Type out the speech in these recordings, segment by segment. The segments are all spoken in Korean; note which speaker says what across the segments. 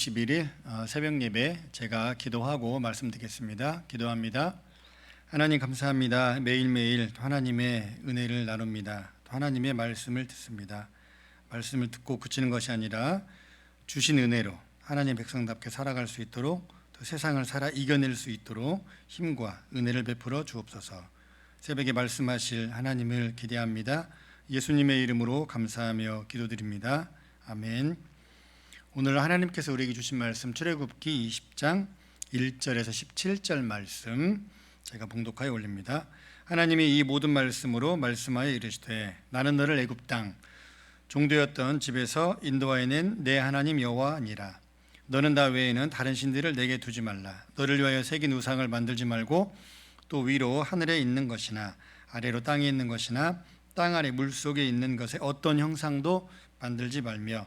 Speaker 1: 5월 21일 어, 새벽 예배 제가 기도하고 말씀드리겠습니다. 기도합니다. 하나님 감사합니다. 매일매일 하나님의 은혜를 나눕니다. 하나님의 말씀을 듣습니다. 말씀을 듣고 그치는 것이 아니라 주신 은혜로 하나님 백성답게 살아갈 수 있도록 또 세상을 살아 이겨낼 수 있도록 힘과 은혜를 베풀어 주옵소서. 새벽에 말씀하실 하나님을 기대합니다. 예수님의 이름으로 감사하며 기도드립니다. 아멘. 오늘 하나님께서 우리에게 주신 말씀 출애굽기 20장 1절에서 17절 말씀 제가 봉독하여 올립니다. 하나님이 이 모든 말씀으로 말씀하여 이르시되 나는 너를 애굽 땅 종되었던 집에서 인도하여 낸 내 하나님 여호와니라 너는 나 외에는 다른 신들을 내게 두지 말라 너를 위하여 새긴 우상을 만들지 말고 또 위로 하늘에 있는 것이나 아래로 땅에 있는 것이나 땅 아래 물 속에 있는 것에 어떤 형상도 만들지 말며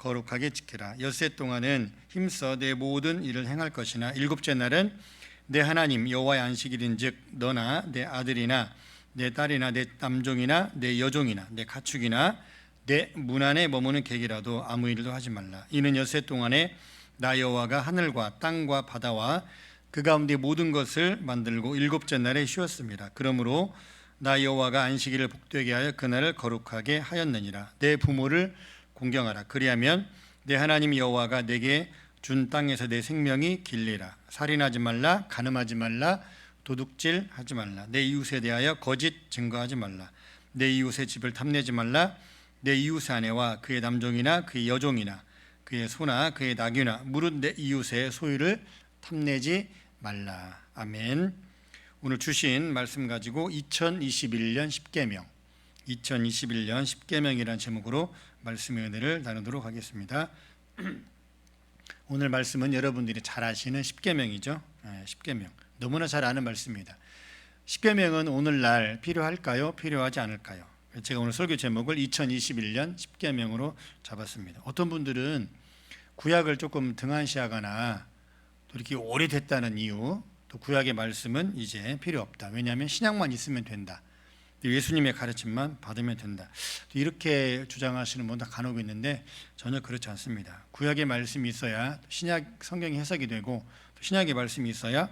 Speaker 1: 거룩하게 지키라. 엿새 동안은 힘써 내 모든 일을 행할 것이나 일곱째 날은 내 하나님 여호와의 안식일인즉 너나 내 아들이나 내 딸이나 내 남종이나 내 여종이나 내 가축이나 내 문 안에 머무는 객이라도 아무 일도 하지 말라. 이는 엿새 동안에 나 여호와가 하늘과 땅과 바다와 그 가운데 모든 것을 만들고 일곱째 날에 쉬었습니다. 그러므로 나 여호와가 안식일을 복되게 하여 그날을 거룩하게 하였느니라. 내 부모를 공경하라. 그리하면 내 하나님 여호와가 내게 준 땅에서 내 생명이 길리라. 살인하지 말라, 간음하지 말라, 도둑질 하지 말라. 내 이웃에 대하여 거짓 증거하지 말라. 내 이웃의 집을 탐내지 말라. 내 이웃의 아내와 그의 남종이나 그의 여종이나 그의 소나 그의 낙이나 무릇 내 이웃의 소유를 탐내지 말라. 아멘. 오늘 주신 말씀 가지고 2021년 10계명 2021년 10계명이라는 제목으로 말씀의 은혜를 나누도록 하겠습니다. 오늘 말씀은 여러분들이 잘 아시는 10계명이죠. 10계명. 너무나 잘 아는 말씀입니다. 10계명은 오늘날 필요할까요? 필요하지 않을까요? 제가 오늘 설교 제목을 2021년 10계명으로 잡았습니다. 어떤 분들은 구약을 조금 등한시하거나 또 이렇게 오래됐다는 이유, 또 구약의 말씀은 이제 필요 없다. 왜냐하면 신약만 있으면 된다. 예수님의 가르침만 받으면 된다. 이렇게 주장하시는 분도 간혹 있는데 전혀 그렇지 않습니다. 구약의 말씀이 있어야 신약 성경이 해석이 되고 신약의 말씀이 있어야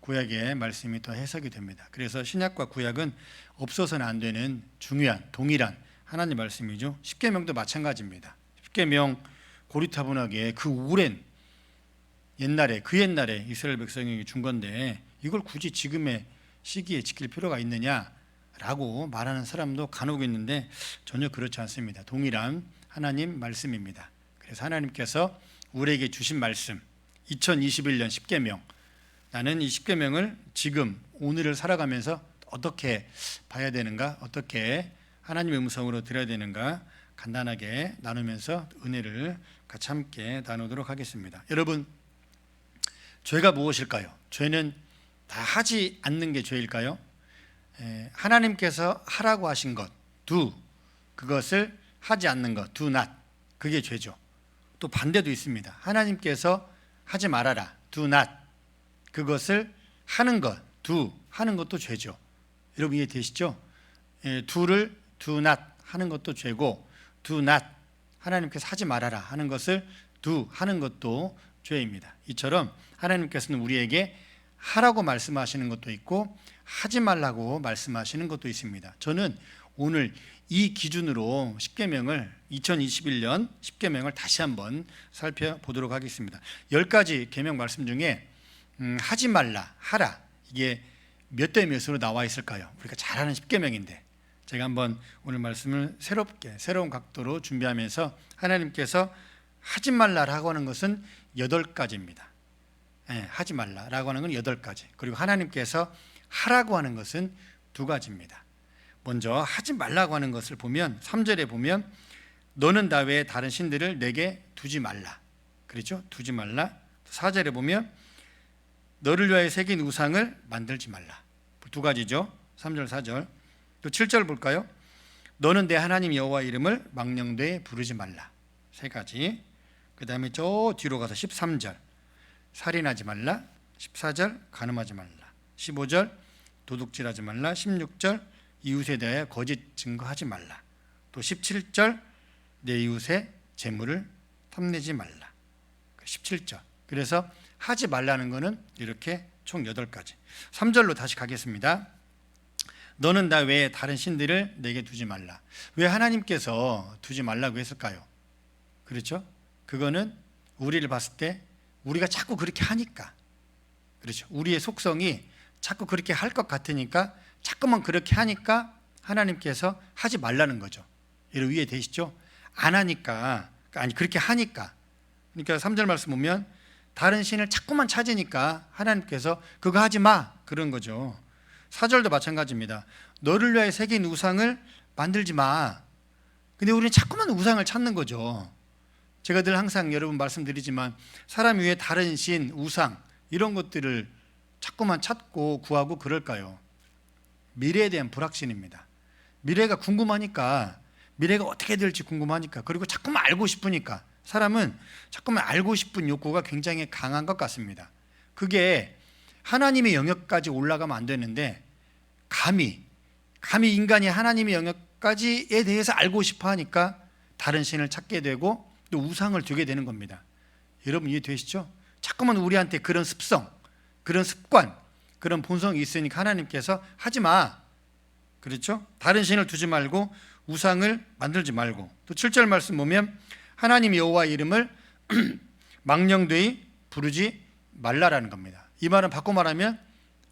Speaker 1: 구약의 말씀이 더 해석이 됩니다. 그래서 신약과 구약은 없어서는 안 되는 중요한 동일한 하나님 말씀이죠. 십계명도 마찬가지입니다. 십계명 고리타분하게 그 오랜 옛날에 그 옛날에 이스라엘 백성에게 준 건데 이걸 굳이 지금의 시기에 지킬 필요가 있느냐? 라고 말하는 사람도 간혹 있는데 전혀 그렇지 않습니다. 동일한 하나님 말씀입니다. 그래서 하나님께서 우리에게 주신 말씀 2021년 10계명 나는 이 10계명을 지금 오늘을 살아가면서 어떻게 봐야 되는가 어떻게 하나님의 음성으로 들어야 되는가 간단하게 나누면서 은혜를 같이 함께 나누도록 하겠습니다. 여러분 죄가 무엇일까요? 죄는 다 하지 않는 게 죄일까요? 하나님께서 하라고 하신 것, do, 그것을 하지 않는 것, do not, 그게 죄죠. 또 반대도 있습니다. 하나님께서 하지 말아라, do not, 그것을 하는 것, do, 하는 것도 죄죠. 여러분 이해되시죠? do를 do not 하는 것도 죄고, do not, 하나님께서 하지 말아라 하는 것을 do, 하는 것도 죄입니다. 이처럼 하나님께서는 우리에게 하라고 말씀하시는 것도 있고 하지 말라고 말씀하시는 것도 있습니다. 저는 오늘 이 기준으로 10계명을 2021년 10계명을 다시 한번 살펴보도록 하겠습니다. 10가지 계명 말씀 중에 음, 하지 말라, 하라 이게 몇 대 몇으로 나와 있을까요? 우리가 잘 아는 10계명인데 제가 한번 오늘 말씀을 새롭게 새로운 각도로 준비하면서 하나님께서 하지 말라라고 하는 것은 8가지입니다. 네, 하지 말라라고 하는 건 8가지. 그리고 하나님께서 하라고 하는 것은 두 가지입니다. 먼저 하지 말라고 하는 것을 보면 3절에 보면 너는 나 외에 다른 신들을 내게 두지 말라. 그렇죠? 두지 말라. 4절에 보면 너를 위하여 새긴 우상을 만들지 말라. 두 가지죠. 3절 4절. 또 7절 볼까요? 너는 내 하나님 여호와 이름을 망령되이 부르지 말라. 세 가지. 그다음에 저 뒤로 가서 13절. 살인하지 말라. 14절 간음하지 말라. 15절 도둑질하지 말라. 16절 이웃에 대하여 거짓 증거하지 말라. 또 17절 내 이웃의 재물을 탐내지 말라. 17절. 그래서 하지 말라는 것은 이렇게 총 8가지. 3절로 다시 가겠습니다. 너는 나 외에 다른 신들을 내게 두지 말라. 왜 하나님께서 두지 말라고 했을까요? 그렇죠? 그거는 우리를 봤을 때 우리가 자꾸 그렇게 하니까. 그렇죠. 우리의 속성이 자꾸 그렇게 할 것 같으니까 자꾸만 그렇게 하니까 하나님께서 하지 말라는 거죠. 여러분 이해되시죠? 안 하니까 아니 그렇게 하니까 그러니까 3절 말씀 보면 다른 신을 자꾸만 찾으니까 하나님께서 그거 하지 마 그런 거죠. 4절도 마찬가지입니다. 너를 위하여 새긴 우상을 만들지 마. 근데 우리는 자꾸만 우상을 찾는 거죠. 제가 늘 항상 여러분 말씀드리지만 사람 위에 다른 신, 우상 이런 것들을 자꾸만 찾고 구하고 그럴까요? 미래에 대한 불확신입니다. 미래가 궁금하니까 미래가 어떻게 될지 궁금하니까 그리고 자꾸만 알고 싶으니까 사람은 자꾸만 알고 싶은 욕구가 굉장히 강한 것 같습니다. 그게 하나님의 영역까지 올라가면 안 되는데 감히 감히 인간이 하나님의 영역까지에 대해서 알고 싶어 하니까 다른 신을 찾게 되고 또 우상을 두게 되는 겁니다. 여러분 이해되시죠? 자꾸만 우리한테 그런 습성, 그런 습관, 그런 본성이 있으니까 하나님께서 하지 마. 그렇죠? 다른 신을 두지 말고 우상을 만들지 말고 또 7절 말씀 보면 하나님 여호와 이름을 망령되이 부르지 말라라는 겁니다. 이 말은 바꿔 말하면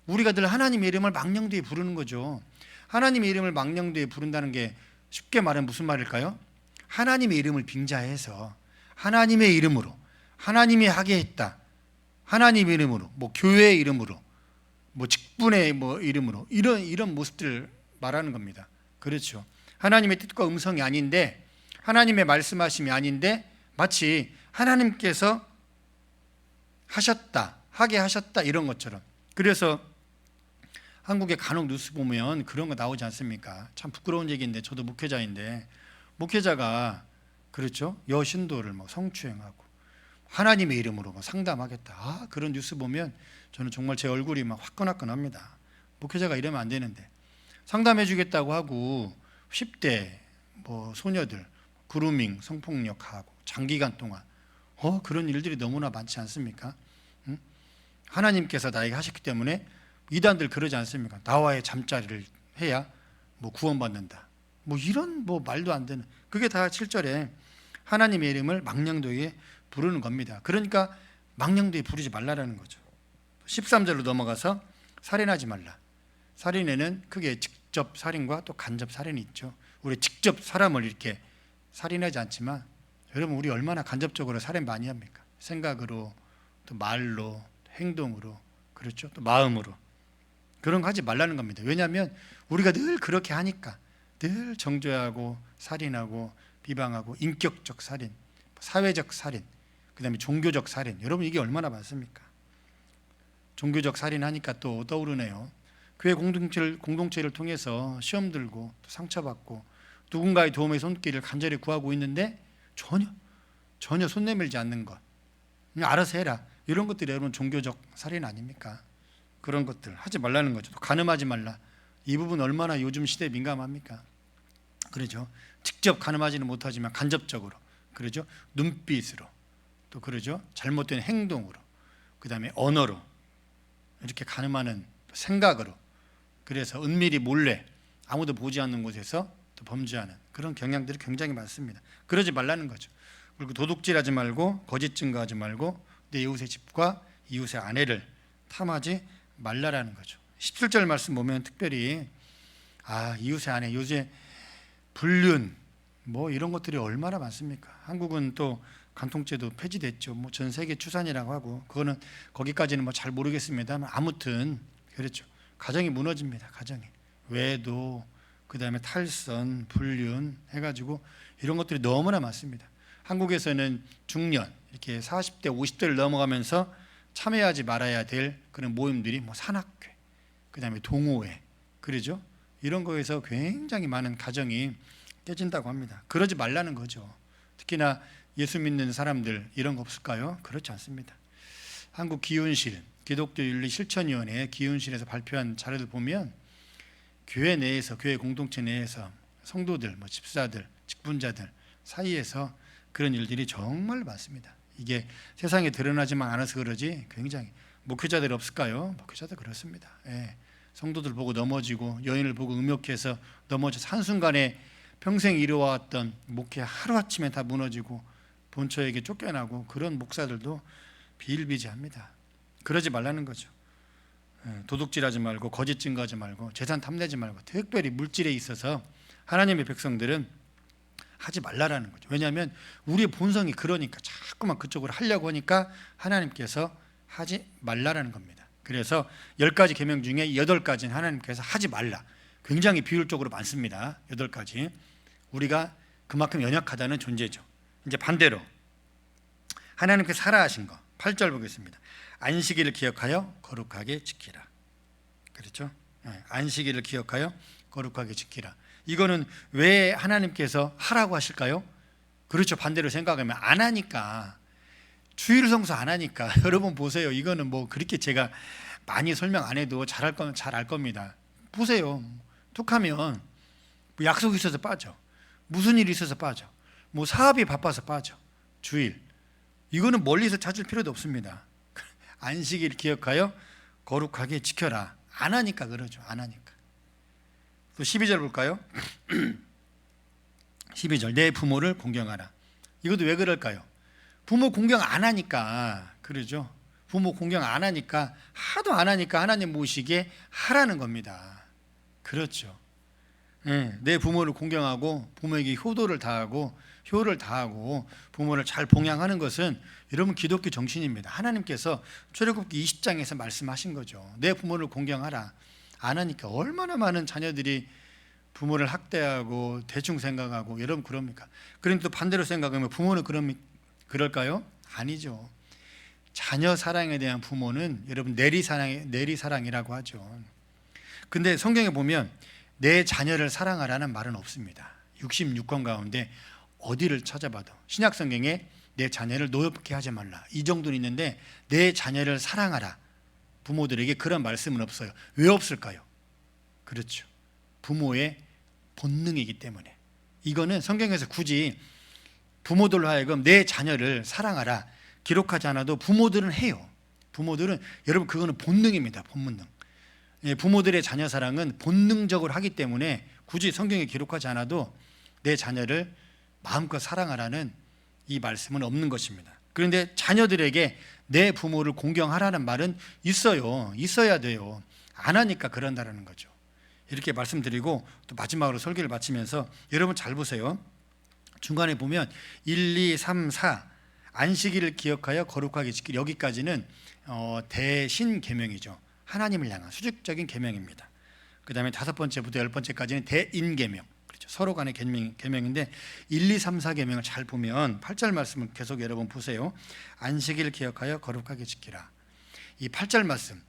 Speaker 1: 우리가 늘 하나님의 이름을 망령되이 부르는 거죠. 하나님의 이름을 망령되이 부른다는 게 쉽게 말하면 무슨 말일까요? 하나님의 이름을 빙자해서 하나님의 이름으로 하나님이 하게 했다. 하나님 이름으로 뭐 교회의 이름으로 뭐 직분의 뭐 이름으로 이런 이런 모습들을 말하는 겁니다. 그렇죠. 하나님의 뜻과 음성이 아닌데 하나님의 말씀하심이 아닌데 마치 하나님께서 하셨다, 하게 하셨다 이런 것처럼. 그래서 한국의 간혹 뉴스 보면 그런 거 나오지 않습니까? 참 부끄러운 얘기인데 저도 목회자인데 목회자가 그렇죠 여신도를 뭐 성추행하고 하나님의 이름으로 뭐 상담하겠다. 아, 그런 뉴스 보면 저는 정말 제 얼굴이 막 화끈화끈합니다. 목회자가 이러면 안 되는데 상담해 주겠다고 하고 10대 뭐 소녀들 그루밍 성폭력하고 장기간 동안 어 그런 일들이 너무나 많지 않습니까? 응? 하나님께서 나에게 하셨기 때문에 이단들 그러지 않습니까? 나와의 잠자리를 해야 뭐 구원받는다. 뭐 이런 뭐 말도 안 되는 그게 다 7절에 하나님의 이름을 망령도에 부르는 겁니다. 그러니까 망령도에 부르지 말라라는 거죠. 13절로 넘어가서 살인하지 말라. 살인에는 크게 직접 살인과 또 간접 살인이 있죠. 우리 직접 사람을 이렇게 살인하지 않지만 여러분 우리 얼마나 간접적으로 살인 많이 합니까? 생각으로 또 말로 행동으로 그렇죠? 또 마음으로 그런 거 하지 말라는 겁니다. 왜냐하면 우리가 늘 그렇게 하니까 늘 정죄하고 살인하고 비방하고 인격적 살인, 사회적 살인, 그다음에 종교적 살인. 여러분 이게 얼마나 많습니까? 종교적 살인하니까 또 떠오르네요. 교회 공동체를, 공동체를 통해서 시험 들고 또 상처받고 누군가의 도움의 손길을 간절히 구하고 있는데 전혀 전혀 손 내밀지 않는 것 그냥 알아서 해라 이런 것들이 여러분 종교적 살인 아닙니까? 그런 것들 하지 말라는 거죠. 또 가늠하지 말라. 이 부분 얼마나 요즘 시대에 민감합니까? 그러죠. 직접 가늠하지는 못하지만 간접적으로 그러죠. 눈빛으로 또 그러죠. 잘못된 행동으로 그 다음에 언어로 이렇게 가늠하는 생각으로 그래서 은밀히 몰래 아무도 보지 않는 곳에서 또 범죄하는 그런 경향들이 굉장히 많습니다. 그러지 말라는 거죠. 그리고 도둑질하지 말고 거짓 증거하지 말고 내 이웃의 집과 이웃의 아내를 탐하지 말라라는 거죠. 17절 말씀 보면 특별히 아 이웃의 아내 요새 불륜 뭐 이런 것들이 얼마나 많습니까? 한국은 또 간통죄도 폐지됐죠. 뭐 전 세계 추산이라고 하고 그거는 거기까지는 뭐 잘 모르겠습니다만 아무튼 그렇죠. 가정이 무너집니다. 가정이 외도 그 다음에 탈선, 불륜 해가지고 이런 것들이 너무나 많습니다. 한국에서는 중년 이렇게 40대, 50대를 넘어가면서 참여하지 말아야 될 그런 모임들이 뭐 산악회, 그 다음에 동호회, 그러죠? 이런 거에서 굉장히 많은 가정이 깨진다고 합니다. 그러지 말라는 거죠. 특히나 예수 믿는 사람들 이런 거 없을까요? 그렇지 않습니다. 한국 기운실 기독교 윤리 실천위원회 기운실에서 발표한 자료들 보면 교회 내에서 교회 공동체 내에서 성도들, 뭐 집사들, 직분자들 사이에서 그런 일들이 정말 많습니다. 이게 세상에 드러나지만 않아서 그러지 굉장히 목회자들 없을까요? 목회자들 그렇습니다. 예. 성도들 보고 넘어지고 여인을 보고 음욕해서 넘어져서 한순간에 평생 이루어왔던 목회 하루아침에 다 무너지고 본처에게 쫓겨나고 그런 목사들도 비일비재합니다. 그러지 말라는 거죠. 예, 도둑질하지 말고 거짓 증거하지 말고 재산 탐내지 말고 특별히 물질에 있어서 하나님의 백성들은 하지 말라라는 거죠. 왜냐하면 우리의 본성이 그러니까 자꾸만 그쪽으로 하려고 하니까 하나님께서 하지 말라라는 겁니다. 그래서 열 가지 계명 중에 여덟 가지는 하나님께서 하지 말라. 굉장히 비율적으로 많습니다. 여덟 가지. 우리가 그만큼 연약하다는 존재죠. 이제 반대로 하나님께서 하라 하신 거 8절 보겠습니다. 안식일을 기억하여 거룩하게 지키라. 그렇죠? 예, 안식일을 기억하여 거룩하게 지키라. 이거는 왜 하나님께서 하라고 하실까요? 그렇죠. 반대로 생각하면 안 하니까 주일 성수 안 하니까 여러분 보세요. 이거는 뭐 그렇게 제가 많이 설명 안 해도 잘할 건 잘 알 겁니다. 보세요. 툭하면 뭐 약속 있어서 빠져. 무슨 일이 있어서 빠져. 뭐 사업이 바빠서 빠져. 주일. 이거는 멀리서 찾을 필요도 없습니다. 안식일 기억하여 거룩하게 지켜라. 안 하니까 그러죠. 안 하니까. 또 12절 볼까요? 12절 내 부모를 공경하라. 이것도 왜 그럴까요? 부모 공경 안 하니까 그러죠. 부모 공경 안 하니까 하도 안 하니까 하나님 모시게 하라는 겁니다. 그렇죠. 예, 내 부모를 공경하고 부모에게 효도를 다하고 효를 다하고 부모를 잘 봉양하는 것은 여러분 기독교 정신입니다. 하나님께서 출애굽기 20장에서 말씀하신 거죠. 내 부모를 공경하라. 안 하니까 얼마나 많은 자녀들이 부모를 학대하고 대충 생각하고 여러분 그럽니까? 그런데 또 반대로 생각하면 부모는 그럼 그럴까요? 아니죠. 자녀 사랑에 대한 부모는 여러분 내리 사랑 내리 사랑이라고 하죠. 근데 성경에 보면 내 자녀를 사랑하라는 말은 없습니다. 66권 가운데 어디를 찾아봐도 신약 성경에 내 자녀를 노엽게 하지 말라 이 정도는 있는데 내 자녀를 사랑하라 부모들에게 그런 말씀은 없어요. 왜 없을까요? 그렇죠. 부모의 본능이기 때문에 이거는 성경에서 굳이 부모들로 하여금 내 자녀를 사랑하라 기록하지 않아도 부모들은 해요. 부모들은 여러분 그거는 본능입니다. 본능. 예, 부모들의 자녀 사랑은 본능적으로 하기 때문에 굳이 성경에 기록하지 않아도 내 자녀를 마음껏 사랑하라는 이 말씀은 없는 것입니다. 그런데 자녀들에게 내 부모를 공경하라는 말은 있어요. 있어야 돼요. 안 하니까 그런다라는 거죠. 이렇게 말씀드리고 또 마지막으로 설교를 마치면서 여러분 잘 보세요. 중간에 보면 1, 2, 3, 4 안식일을 기억하여 거룩하게 지키 여기까지는 어, 대신 계명이죠. 하나님을 향한 수직적인 계명입니다. 그 다음에 다섯 번째부터 열 번째까지는 대인 계명. 서로 간의 계명, 계명인데 1, 2, 3, 4 계명을 잘 보면 8절 말씀을 계속 여러분 보세요. 안식일 기억하여 거룩하게 지키라. 이 8절 말씀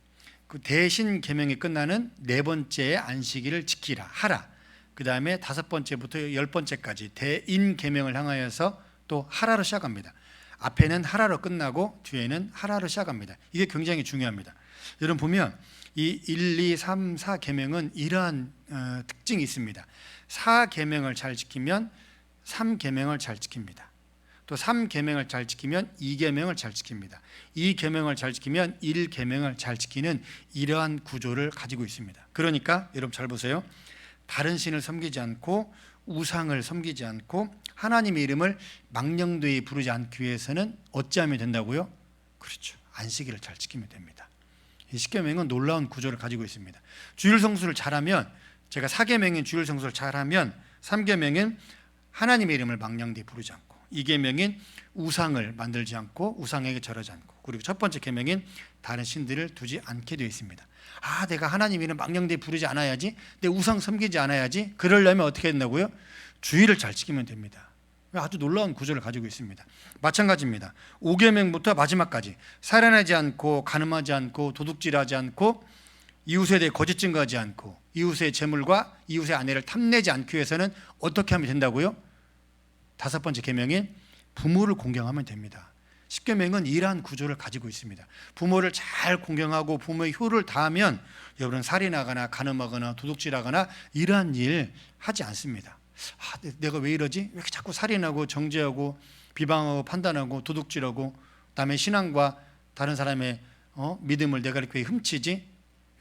Speaker 1: 그 대신 계명이 끝나는 네 번째 안식일을 지키라 하라. 그 다음에 다섯 번째부터 열 번째까지 대인 계명을 향하여서 또 하라로 시작합니다. 앞에는 하라로 끝나고 뒤에는 하라로 시작합니다. 이게 굉장히 중요합니다. 여러분 보면 이 1, 2, 3, 4 계명은 이러한 어, 특징이 있습니다. 4 계명을 잘 지키면 3 계명을 잘 지킵니다. 또 3 계명을 잘 지키면 2 계명을 잘 지킵니다. 2 계명을 잘 지키면 1 계명을 잘 지키는 이러한 구조를 가지고 있습니다. 그러니까 여러분 잘 보세요. 다른 신을 섬기지 않고 우상을 섬기지 않고 하나님의 이름을 망령되이 부르지 않기 위해서는 어찌하면 된다고요? 그렇죠. 안식일을 잘 지키면 됩니다. 이 십계명은 놀라운 구조를 가지고 있습니다. 주일 성수를 잘하면 제가 사계명인 주일 성수를 잘하면 삼계명은 하나님의 이름을 망령되이 부르지 않고 이계명인 우상을 만들지 않고 우상에게 절하지 않고 그리고 첫 번째 계명인 다른 신들을 두지 않게 되어 있습니다. 아, 내가 하나님 이름 망령되이 부르지 않아야지. 내 우상 섬기지 않아야지. 그러려면 어떻게 된다고요? 주의를 잘 지키면 됩니다. 아주 놀라운 구조를 가지고 있습니다. 마찬가지입니다. 5계명부터 마지막까지 살인하지 않고 가늠하지 않고 도둑질하지 않고 이웃에 대해 거짓 증거하지 않고 이웃의 재물과 이웃의 아내를 탐내지 않기 위해서는 어떻게 하면 된다고요? 다섯 번째 계명인 부모를 공경하면 됩니다. 십계명은 이러한 구조를 가지고 있습니다. 부모를 잘 공경하고 부모의 효를 다하면 여러분은 살인하거나 가늠하거나 도둑질하거나 이러한 일 하지 않습니다. 아, 내- 내가 왜 이러지? 왜 이렇게 자꾸 살인하고 정죄하고 비방하고 판단하고 도둑질하고 남의 신앙과 다른 사람의 어? 믿음을 내가 이렇게 훔치지?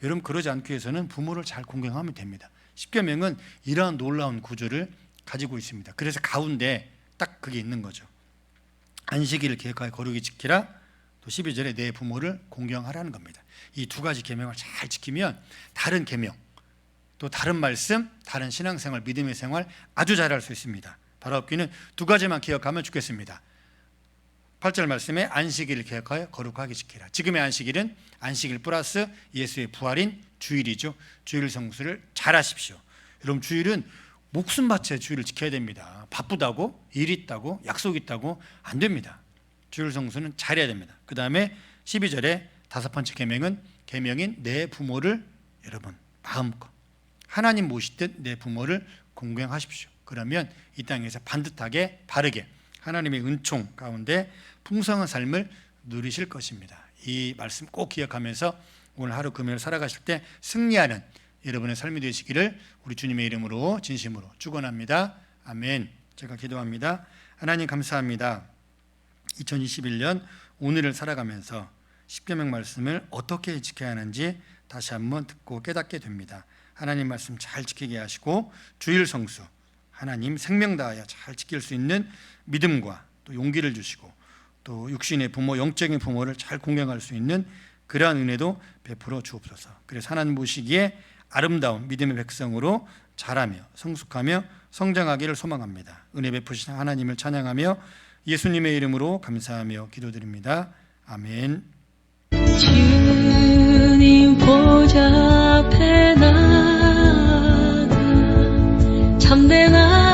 Speaker 1: 여러분 그러지 않기 위해서는 부모를 잘 공경하면 됩니다. 십계명은 이러한 놀라운 구조를 가지고 있습니다. 그래서 가운데 딱 그게 있는 거죠. 안식일을 계획하여 거룩히 지키라. 또 12절에 내 부모를 공경하라는 겁니다. 이 두 가지 계명을 잘 지키면 다른 계명 또 다른 말씀, 다른 신앙생활, 믿음의 생활 아주 잘할 수 있습니다. 바로 앞기는 두 가지만 기억하면 좋겠습니다. 8절 말씀에 안식일을 계획하여 거룩하게 지키라. 지금의 안식일은 안식일 플러스 예수의 부활인 주일이죠. 주일 성수를 잘 하십시오. 여러분 주일은 목숨 바쳐 주일을 지켜야 됩니다. 바쁘다고 일 있다고 약속 있다고 안 됩니다. 주일 성수는 잘해야 됩니다. 그 다음에 12절에 다섯 번째 계명은 계명인 내 부모를 여러분 마음껏 하나님 모시듯 내 부모를 공경하십시오. 그러면 이 땅에서 반듯하게 바르게 하나님의 은총 가운데 풍성한 삶을 누리실 것입니다. 이 말씀 꼭 기억하면서 오늘 하루 금요일 살아가실 때 승리하는 여러분의 삶이 되시기를 우리 주님의 이름으로 진심으로 축원합니다. 아멘. 제가 기도합니다. 하나님 감사합니다. 2021년 오늘을 살아가면서 십계명 말씀을 어떻게 지켜야 하는지 다시 한번 듣고 깨닫게 됩니다. 하나님 말씀 잘 지키게 하시고 주일 성수 하나님 생명 다하여 잘 지킬 수 있는 믿음과 또 용기를 주시고 또 육신의 부모 영적인 부모를 잘 공경할 수 있는 그러한 은혜도 베풀어 주옵소서. 그래서 하나님 보시기에 아름다운 믿음의 백성으로 자라며 성숙하며 성장하기를 소망합니다. 은혜 베푸신 하나님을 찬양하며 예수님의 이름으로 감사하며 기도드립니다. 아멘.
Speaker 2: 주님 보좌 앞에 나가 참된 안